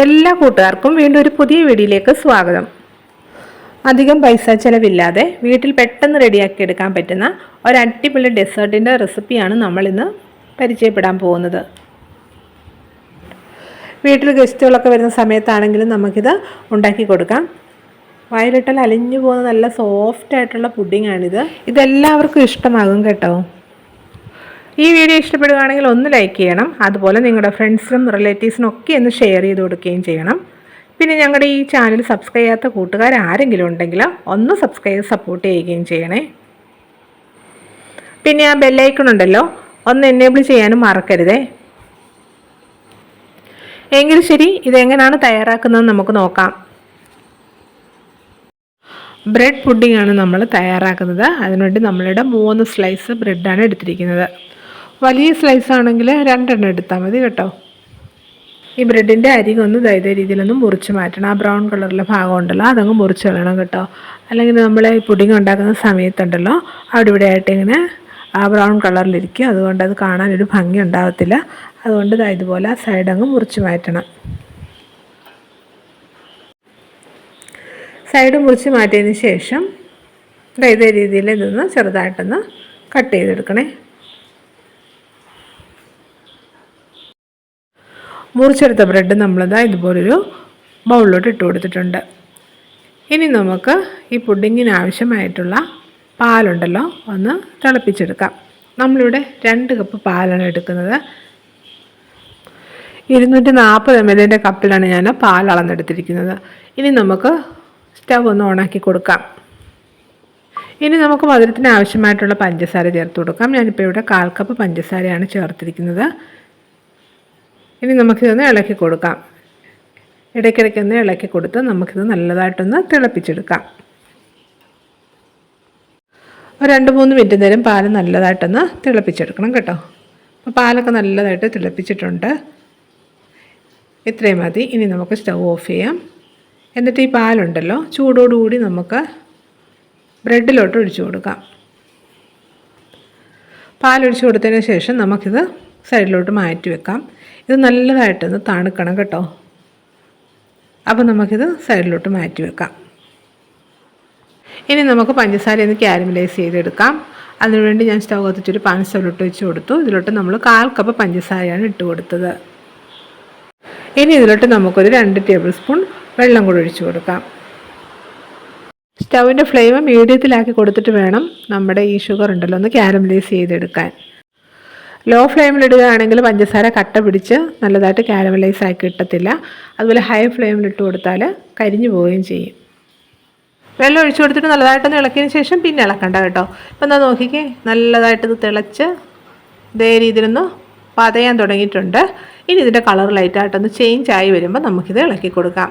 എല്ലാ കൂട്ടുകാർക്കും വീണ്ടും ഒരു പുതിയ വീഡിയോയിലേക്ക് സ്വാഗതം. അധികം പൈസ ചിലവില്ലാതെ വീട്ടിൽ പെട്ടെന്ന് റെഡിയാക്കി എടുക്കാൻ പറ്റുന്ന ഒരു അടിപൊളി ഡെസേർട്ടിന്റെ റെസിപ്പിയാണ് നമ്മളിന്ന് പരിചയപ്പെടാൻ പോകുന്നത്. വീട്ടിൽ ഗസ്റ്റുകളൊക്കെ വരുന്ന സമയത്താണെങ്കിലും നമുക്കിത് ഉണ്ടാക്കി കൊടുക്കാം. വയലിട്ടാൽ അലിഞ്ഞു പോകുന്ന നല്ല സോഫ്റ്റ് ആയിട്ടുള്ള പുഡിങ്ങാണിത് ഇതെല്ലാവർക്കും ഇഷ്ടമാകും കേട്ടോ. ഈ വീഡിയോ ഇഷ്ടപ്പെടുകയാണെങ്കിൽ ഒന്ന് ലൈക്ക് ചെയ്യണം. അതുപോലെ നിങ്ങളുടെ ഫ്രണ്ട്സിനും റിലേറ്റീവ്സിനും ഒക്കെ ഒന്ന് ഷെയർ ചെയ്ത് കൊടുക്കുകയും ചെയ്യണം. പിന്നെ ഞങ്ങളുടെ ഈ ചാനൽ സബ്സ്ക്രൈബ് ചെയ്യാത്ത കൂട്ടുകാർ ആരെങ്കിലും ഉണ്ടെങ്കിൽ ഒന്ന് സബ്സ്ക്രൈബ് സപ്പോർട്ട് ചെയ്യുകയും ചെയ്യണേ. പിന്നെ ആ ബെല്ലൈക്കൺ ഉണ്ടല്ലോ ഒന്ന് എനേബിൾ ചെയ്യാനും മറക്കരുതേ. എങ്കിൽ ശരി ഇതെങ്ങനെയാണ് തയ്യാറാക്കുന്നത് നമുക്ക് നോക്കാം. ബ്രെഡ് പുഡിംഗ് ആണ് നമ്മൾ തയ്യാറാക്കുന്നത്. അതിനുവേണ്ടി നമ്മളുടെ മൂന്ന് സ്ലൈസ് ബ്രെഡാണ് എടുത്തിരിക്കുന്നത്. വലിയ സ്ലൈസ് ആണെങ്കിൽ രണ്ടെണ്ണം എടുത്താൽ മതി കേട്ടോ. ഈ ബ്രെഡിന്റെ അരികൊന്ന് ഒന്ന് ഇതേ രീതിയിലൊന്ന് മുറിച്ച് മാറ്റണം. ആ ബ്രൗൺ കളറിലെ ഭാഗം ഉണ്ടല്ലോ അതങ്ങ് മുറിച്ച് കളയണം കേട്ടോ. അല്ലെങ്കിൽ നമ്മൾ ഈ പുഡിംഗ് ഉണ്ടാക്കുന്ന സമയത്തുണ്ടല്ലോ അവിടെ ഇവിടെ ആയിട്ട് ഇങ്ങനെ ആ ബ്രൗൺ കളറിലിരിക്കും അതുകൊണ്ട് അത് കാണാൻ ഒരു ഭംഗി ഉണ്ടാകത്തില്ല അതുകൊണ്ട് ഇതാ ഇതുപോലെ ആ സൈഡ് അങ്ങ് മുറിച്ച് മാറ്റണം. സൈഡ് മുറിച്ച് മാറ്റിയതിന് ശേഷം ഇതേ രീതിയിൽ ഇതൊന്ന് ചെറുതായിട്ടൊന്ന് കട്ട് ചെയ്തെടുക്കണേ. മുറിച്ചെടുത്ത ബ്രെഡ് നമ്മളിതാ ഇതുപോലൊരു ബൗളിലോട്ട് ഇട്ട് കൊടുത്തിട്ടുണ്ട്. ഇനി നമുക്ക് ഈ പുഡിങ്ങിന് ആവശ്യമായിട്ടുള്ള പാലുണ്ടല്ലോ ഒന്ന് തിളപ്പിച്ചെടുക്കാം. നമ്മളിവിടെ രണ്ട് കപ്പ് പാലാണ് എടുക്കുന്നത്. ഇരുന്നൂറ്റി നാൽപ്പത് എം എല്ലിന്റെ കപ്പിലാണ് ഞാൻ പാൽ അളന്നെടുത്തിരിക്കുന്നത്. ഇനി നമുക്ക് സ്റ്റവ് ഒന്ന് ഓണാക്കി കൊടുക്കാം. ഇനി നമുക്ക് മധുരത്തിന് ആവശ്യമായിട്ടുള്ള പഞ്ചസാര ചേർത്ത് കൊടുക്കാം. ഞാനിപ്പോൾ ഇവിടെ കാൽ കപ്പ് പഞ്ചസാരയാണ് ചേർത്തിരിക്കുന്നത്. ഇനി നമുക്കിതൊന്ന് ഇളക്കി കൊടുക്കാം. ഇടയ്ക്കിടയ്ക്കൊന്ന് ഇളക്കി കൊടുത്ത് നമുക്കിത് നല്ലതായിട്ടൊന്ന് തിളപ്പിച്ചെടുക്കാം. ഒരു രണ്ട് മൂന്ന് മിനിറ്റ് നേരം പാൽ നല്ലതായിട്ടൊന്ന് തിളപ്പിച്ചെടുക്കണം കേട്ടോ. അപ്പോൾ പാലൊക്കെ നല്ലതായിട്ട് തിളപ്പിച്ചിട്ടുണ്ട്. ഇത്രയും മതി. ഇനി നമുക്ക് സ്റ്റവ് ഓഫ് ചെയ്യാം. എന്നിട്ട് ഈ പാലുണ്ടല്ലോ ചൂടോടുകൂടി നമുക്ക് ബ്രെഡിലോട്ട് ഒഴിച്ചു കൊടുക്കാം. പാലൊഴിച്ചു കൊടുത്തതിന് ശേഷം നമുക്കിത് സൈഡിലോട്ട് മാറ്റി വെക്കാം. ഇത് നല്ലതായിട്ടൊന്ന് തണുക്കണം കേട്ടോ. അപ്പോൾ നമുക്കിത് സൈഡിലോട്ട് മാറ്റി വെക്കാം. ഇനി നമുക്ക് പഞ്ചസാര ഒന്ന് ക്യാരമലൈസ് ചെയ്തെടുക്കാം. അതിനുവേണ്ടി ഞാൻ സ്റ്റൗ കത്തിച്ചൊരു പാൻ സ്റ്റൗലോട്ട് വെച്ച് കൊടുത്തു. ഇതിലോട്ട് നമ്മൾ കാൽ കപ്പ് പഞ്ചസാരയാണ് ഇട്ട് കൊടുത്തത്. ഇനി ഇതിലോട്ട് നമുക്കൊരു രണ്ട് ടേബിൾ സ്പൂൺ വെള്ളം കൂടി ഒഴിച്ചു കൊടുക്കാം. സ്റ്റൗവിന്റെ ഫ്ലെയിം മീഡിയത്തിലാക്കി കൊടുത്തിട്ട് വേണം നമ്മുടെ ഈ ഷുഗർ ഉണ്ടല്ലോ ഒന്ന് ക്യാരമലൈസ് ചെയ്തെടുക്കാൻ. ലോ ഫ്ലെയിമിലിടുകയാണെങ്കിൽ പഞ്ചസാര കട്ട പിടിച്ച് നല്ലതായിട്ട് കാരമലൈസ് ആക്കി കിട്ടത്തില്ല. അതുപോലെ ഹൈ ഫ്ലെയിമിലിട്ട് കൊടുത്താൽ കരിഞ്ഞു പോവുകയും ചെയ്യും. വെള്ളം ഒഴിച്ചു കൊടുത്തിട്ട് നല്ലതായിട്ട് ഇളക്കിയതിന് ശേഷം പിന്നെ ഇളക്കണ്ട കേട്ടോ. ഇപ്പം എന്താ നോക്കിക്കേ? നല്ലതായിട്ട് ഇത് തിളച്ച് ഇതേ രീതിയിലൊന്ന് പതയാൻ തുടങ്ങിയിട്ടുണ്ട്. ഇനി ഇതിന്റെ കളർ ലൈറ്റായിട്ടൊന്ന് ചേഞ്ച് ആയി വരുമ്പോൾ നമുക്കിത് ഇളക്കി കൊടുക്കാം.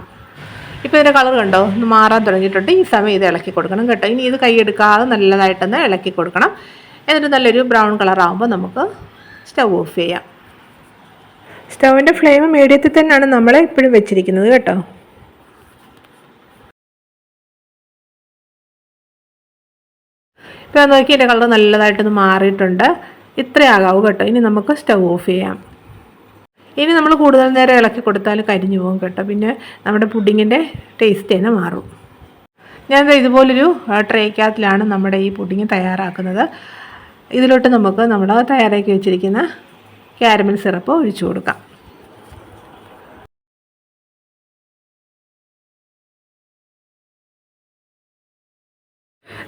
ഇപ്പോൾ ഇതിന്റെ കളർ കണ്ടോ? ഒന്ന് മാറാൻ തുടങ്ങിയിട്ടുണ്ട്. ഈ സമയം ഇത് ഇളക്കി കൊടുക്കണം കേട്ടോ. ഇനി ഇത് കൈയെടുക്കാതെ നല്ലതായിട്ടൊന്ന് ഇളക്കി കൊടുക്കണം. എന്നിട്ട് നല്ലൊരു ബ്രൗൺ കളറാകുമ്പോൾ നമുക്ക് സ്റ്റവ് ഓഫ് ചെയ്യാം. സ്റ്റൗവിന്റെ ഫ്ലെയിം മീഡിയത്തിൽ തന്നെയാണ് നമ്മൾ ഇപ്പോഴും വെച്ചിരിക്കുന്നത് കേട്ടോ. ഇപ്പോൾ നോക്കി എന്റെ കളർ നല്ലതായിട്ടൊന്ന് മാറിയിട്ടുണ്ട്. ഇത്രയാകാവൂ കേട്ടോ. ഇനി നമുക്ക് സ്റ്റൗ ഓഫ് ചെയ്യാം. ഇനി നമ്മൾ കൂടുതൽ നേരം ഇളക്കി കൊടുത്താൽ കരിഞ്ഞു പോകും കേട്ടോ. പിന്നെ നമ്മുടെ പുഡിങ്ങിന്റെ ടേസ്റ്റ് തന്നെ മാറും. ഞാൻ ഇതുപോലൊരു ട്രേക്കകത്തിലാണ് നമ്മുടെ ഈ പുഡിങ് തയ്യാറാക്കുന്നത്. ഇതിലോട്ട് നമുക്ക് നമ്മൾ തയ്യാറാക്കി വെച്ചിരിക്കുന്ന ക്യാരമൽ സിറപ്പ് ഒഴിച്ചു കൊടുക്കാം.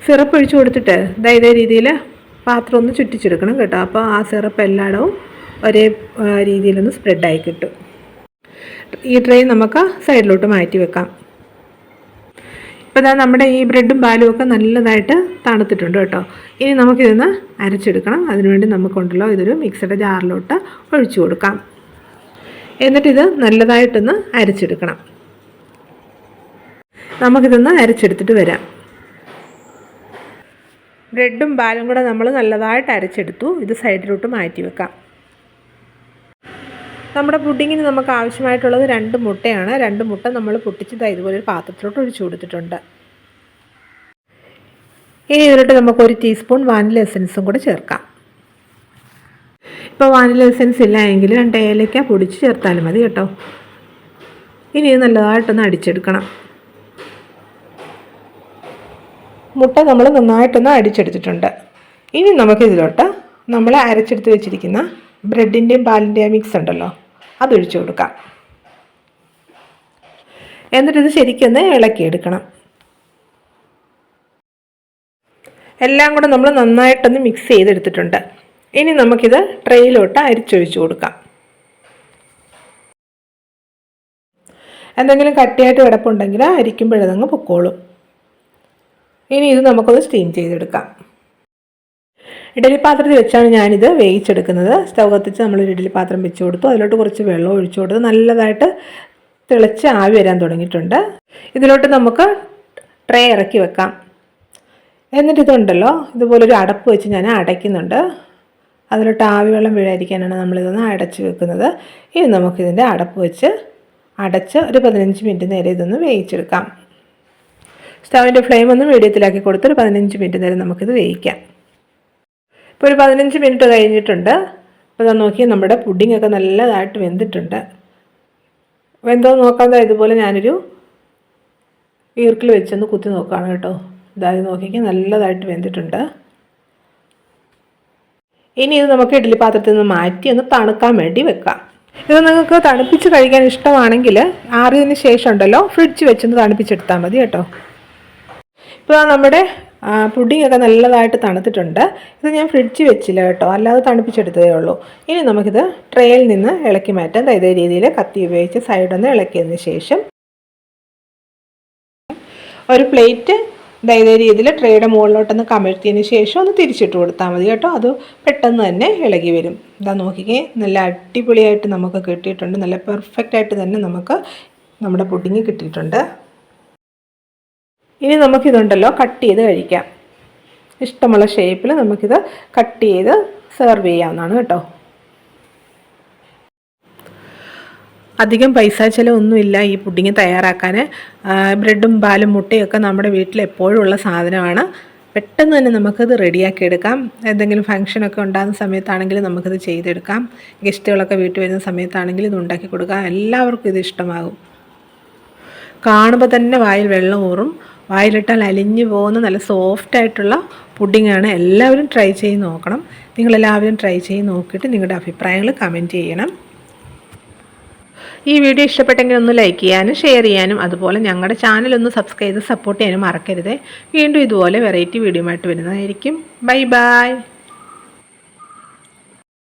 സിറപ്പ് ഒഴിച്ചു കൊടുത്തിട്ട് ഇതേ രീതിയിൽ പാത്രം ഒന്ന് ചുറ്റിച്ചെടുക്കണം കേട്ടോ. അപ്പോൾ ആ സിറപ്പ് എല്ലായിടവും ഒരേ രീതിയിലൊന്ന് സ്പ്രെഡായി കിട്ടും. ഈ ട്രേ നമുക്ക് സൈഡിലോട്ട് മാറ്റി വെക്കാം. ഇപ്പോൾ ഇതാ നമ്മുടെ ഈ ബ്രെഡും പാലും ഒക്കെ നല്ലതായിട്ട് തണുത്തിട്ടുണ്ട് കേട്ടോ. ഇനി നമുക്കിതൊന്ന് അരച്ചെടുക്കണം. അതിനുവേണ്ടി നമുക്കുണ്ടല്ലോ ഇതൊരു മിക്സഡ് ജാറിലോട്ട് ഒഴിച്ചു കൊടുക്കാം. എന്നിട്ടിത് നല്ലതായിട്ടൊന്ന് അരച്ചെടുക്കണം. നമുക്കിതൊന്ന് അരച്ചെടുത്തിട്ട് വരാം. ബ്രെഡും പാലും കൂടെ നമ്മൾ നല്ലതായിട്ട് അരച്ചെടുത്തു. ഇത് സൈഡിലോട്ട് മാറ്റി വെക്കാം. നമ്മുടെ പുഡിങ്ങിന് നമുക്ക് ആവശ്യമായിട്ടുള്ളത് രണ്ട് മുട്ടയാണ്. രണ്ട് മുട്ട നമ്മൾ പൊട്ടിച്ചത് ഇതുപോലെ ഒരു പാത്രത്തിലോട്ട് ഒഴിച്ചു കൊടുത്തിട്ടുണ്ട്. ഇനി ഇതിലോട്ട് നമുക്ക് ഒരു ടീസ്പൂൺ വാനില എസൻസും കൂടെ ചേർക്കാം. ഇപ്പോൾ വാനില എസൻസ് ഇല്ല എങ്കിൽ രണ്ട് ഏലക്ക പൊടിച്ച് ചേർത്താലും മതി കേട്ടോ. ഇനി നല്ലതായിട്ടൊന്ന് അടിച്ചെടുക്കണം. മുട്ട നമ്മൾ നന്നായിട്ടൊന്ന് അടിച്ചെടുത്തിട്ടുണ്ട്. ഇനി നമുക്കിതിലോട്ട് നമ്മൾ അരച്ചെടുത്ത് വെച്ചിരിക്കുന്ന ബ്രെഡിന്റെയും പാലിന്റെയും മിക്സ് ഉണ്ടല്ലോ. അതൊഴിച്ചു കൊടുക്കാം. എന്നിട്ടിത് ശരിക്കൊന്ന് ഇളക്കിയെടുക്കണം. എല്ലാം കൂടെ നമ്മൾ നന്നായിട്ടൊന്ന് മിക്സ് ചെയ്തെടുത്തിട്ടുണ്ട്. ഇനി നമുക്കിത് ട്രെയിലോട്ട് അരിച്ചൊഴിച്ചു കൊടുക്കാം. എന്തെങ്കിലും കട്ടിയായിട്ട് കിടപ്പുണ്ടെങ്കിൽ അരിക്കുമ്പോഴതങ്ങ് പൊക്കോളും. ഇനി ഇത് നമുക്കൊന്ന് സ്റ്റീം ചെയ്തെടുക്കാം. ഇഡലി പാത്രത്തിൽ വെച്ചാണ് ഞാനിത് വേവിച്ചെടുക്കുന്നത്. സ്റ്റൗ കത്തിച്ച് നമ്മൾ ഇഡലി പാത്രം വെച്ച് കൊടുത്തു. അതിലോട്ട് കുറച്ച് വെള്ളം ഒഴിച്ചു കൊടുത്ത് നല്ലതായിട്ട് തിളച്ച് ആവി വരാൻ തുടങ്ങിയിട്ടുണ്ട്. ഇതിലോട്ട് നമുക്ക് ട്രേ ഇറക്കി വെക്കാം. എന്നിട്ട് ഇതുണ്ടല്ലോ ഇതുപോലൊരു അടപ്പ് വെച്ച് ഞാൻ അടയ്ക്കുന്നുണ്ട്. അതിലോട്ട് ആവി വെള്ളം വീഴാതിരിക്കാനാണ് നമ്മളിതൊന്ന് അടച്ച് വെക്കുന്നത്. ഇനി നമുക്കിതിന്റെ അടപ്പ് വെച്ച് അടച്ച് ഒരു പതിനഞ്ച് മിനിറ്റ് നേരെ ഇതൊന്ന് വേവിച്ചെടുക്കാം. സ്റ്റവിന്റെ ഫ്ലെയിം ഒന്ന് മീഡിയത്തിലാക്കി കൊടുത്ത് ഒരു പതിനഞ്ച് മിനിറ്റ് നേരം നമുക്കിത് വേവിക്കാം. ഇപ്പോൾ ഒരു പതിനഞ്ച് മിനിറ്റ് കഴിഞ്ഞിട്ടുണ്ട്. അപ്പോൾ ഞാൻ നോക്കി നമ്മുടെ പുഡിംഗ് ഒക്കെ നല്ലതായിട്ട് വെന്തിട്ടുണ്ട്. വെന്തോ നോക്കാതെ ഇതുപോലെ ഞാനൊരു ഈർക്കിൽ വെച്ചൊന്ന് കുത്തി നോക്കുകയാണ് കേട്ടോ. ഇതായി നോക്കിക്കാൻ നല്ലതായിട്ട് വെന്തിട്ടുണ്ട്. ഇനി ഇത് നമുക്ക് ഇഡ്ഡലി പാത്രത്തിൽ നിന്ന് മാറ്റി ഒന്ന് തണുക്കാൻ വേണ്ടി വെക്കാം. ഇത് നിങ്ങൾക്ക് തണുപ്പിച്ച് കഴിക്കാൻ ഇഷ്ടമാണെങ്കിൽ ആറിയതിന് ശേഷം ഉണ്ടല്ലോ ഫ്രിഡ്ജ് വെച്ചൊന്ന് തണുപ്പിച്ചെടുത്താൽ മതി കേട്ടോ. ഇപ്പോൾ നമ്മുടെ പുഡിംഗ് ഒക്കെ നല്ലതായിട്ട് തണുത്തിട്ടുണ്ട്. ഇത് ഞാൻ ഫ്രിഡ്ജ് വെച്ചില്ല കേട്ടോ. അല്ലാതെ തണുപ്പിച്ചെടുത്തതേ ഉള്ളൂ. ഇനി നമുക്കിത് ട്രേയിൽ നിന്ന് ഇളക്കി മാറ്റാം. ഇതേ രീതിയിൽ കത്തി ഉപയോഗിച്ച് സൈഡൊന്ന് ഇളക്കിയതിന് ശേഷം ഒരു പ്ലേറ്റ് ഇതേ രീതിയിൽ ട്രേയുടെ മുകളിലോട്ടൊന്ന് കമഴ്ത്തിയതിന് ശേഷം ഒന്ന് തിരിച്ചിട്ട് കൊടുത്താൽ മതി കേട്ടോ. അത് പെട്ടെന്ന് തന്നെ ഇളകി വരും. ഇതാ നോക്കിക്കേ നല്ല അടിപൊളിയായിട്ട് നമുക്ക് കിട്ടിയിട്ടുണ്ട്. നല്ല പെർഫെക്റ്റായിട്ട് തന്നെ നമുക്ക് നമ്മുടെ പുഡിങ് കിട്ടിയിട്ടുണ്ട്. ഇനി നമുക്കിതുണ്ടല്ലോ കട്ട് ചെയ്ത് കഴിക്കാം. ഇഷ്ടമുള്ള ഷേപ്പിൽ നമുക്കിത് കട്ട് ചെയ്ത് സെർവ് ചെയ്യാവുന്നതാണ് കേട്ടോ. അധികം പൈസ ചിലവൊന്നുമില്ല ഈ പുഡിങ് തയ്യാറാക്കാൻ ബ്രെഡും പാലും മുട്ടയൊക്കെ നമ്മുടെ വീട്ടിൽ എപ്പോഴും ഉള്ള സാധനമാണ്. പെട്ടെന്ന് തന്നെ നമുക്കത് റെഡിയാക്കി എടുക്കാം. എന്തെങ്കിലും ഫംഗ്ഷനൊക്കെ ഉണ്ടാകുന്ന സമയത്താണെങ്കിൽ നമുക്കിത് ചെയ്തെടുക്കാം. ഗസ്റ്റുകളൊക്കെ വീട്ടിൽ വരുന്ന സമയത്താണെങ്കിൽ ഇത് ഉണ്ടാക്കി കൊടുക്കാം. എല്ലാവർക്കും ഇത് ഇഷ്ടമാകും. കാണുമ്പോൾ തന്നെ വായിൽ വെള്ളം ഊറും. വായിലിട്ടാൽ അലിഞ്ഞു പോകുന്ന നല്ല സോഫ്റ്റ് ആയിട്ടുള്ള പുഡിങ്ങാണ് എല്ലാവരും ട്രൈ ചെയ്ത് നോക്കണം. നിങ്ങളെല്ലാവരും ട്രൈ ചെയ്ത് നോക്കിയിട്ട് നിങ്ങളുടെ അഭിപ്രായങ്ങൾ കമന്റ് ചെയ്യണം. ഈ വീഡിയോ ഇഷ്ടപ്പെട്ടെങ്കിൽ ഒന്ന് ലൈക്ക് ചെയ്യാനും ഷെയർ ചെയ്യാനും അതുപോലെ ഞങ്ങളുടെ ചാനൽ ഒന്ന് സബ്സ്ക്രൈബ് ചെയ്ത് സപ്പോർട്ട് ചെയ്യാനും മറക്കരുത്. വീണ്ടും ഇതുപോലെ വെറൈറ്റി വീഡിയോ ആയിട്ട് വരുന്നതായിരിക്കും. Bye bye